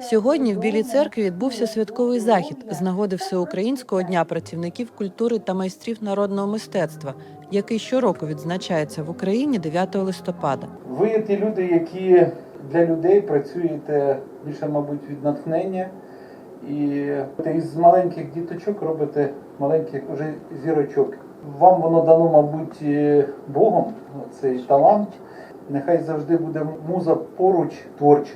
Сьогодні в Білій церкві відбувся святковий захід з нагоди Всеукраїнського дня працівників культури та майстрів народного мистецтва, який щороку відзначається в Україні 9 листопада. Ви ті люди, які для людей працюєте більше, мабуть, від натхнення. І із маленьких діточок робите маленьких уже зірочок. Вам воно дано, мабуть, Богом, цей талант. Нехай завжди буде муза поруч творча,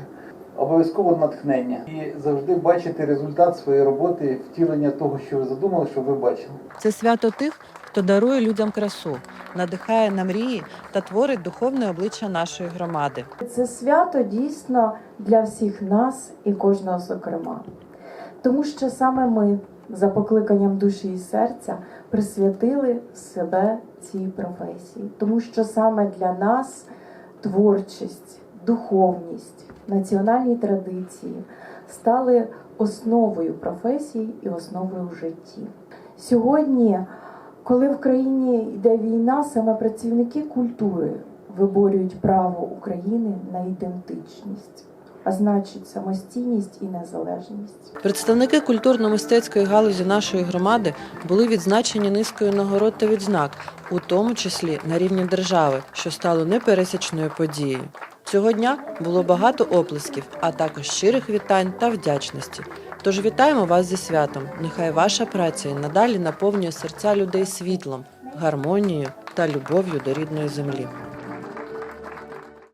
обов'язково натхнення. І завжди бачити результат своєї роботи, втілення того, що ви задумали, що ви бачили. Це свято тих, хто дарує людям красу, надихає на мрії та творить духовне обличчя нашої громади. Це свято дійсно для всіх нас і кожного зокрема. Тому що саме ми, за покликанням душі і серця, присвятили себе цій професії. Тому що саме для нас творчість, духовність, національні традиції стали основою професії і основою в житті. Сьогодні, коли в країні йде війна, саме працівники культури виборюють право України на ідентичність, а значить самостійність і незалежність. Представники культурно-мистецької галузі нашої громади були відзначені низкою нагород та відзнак, у тому числі на рівні держави, що стало непересічною подією. Цього дня було багато оплесків, а також щирих вітань та вдячності. Тож вітаємо вас зі святом. Нехай ваша праця і надалі наповнює серця людей світлом, гармонією та любов'ю до рідної землі.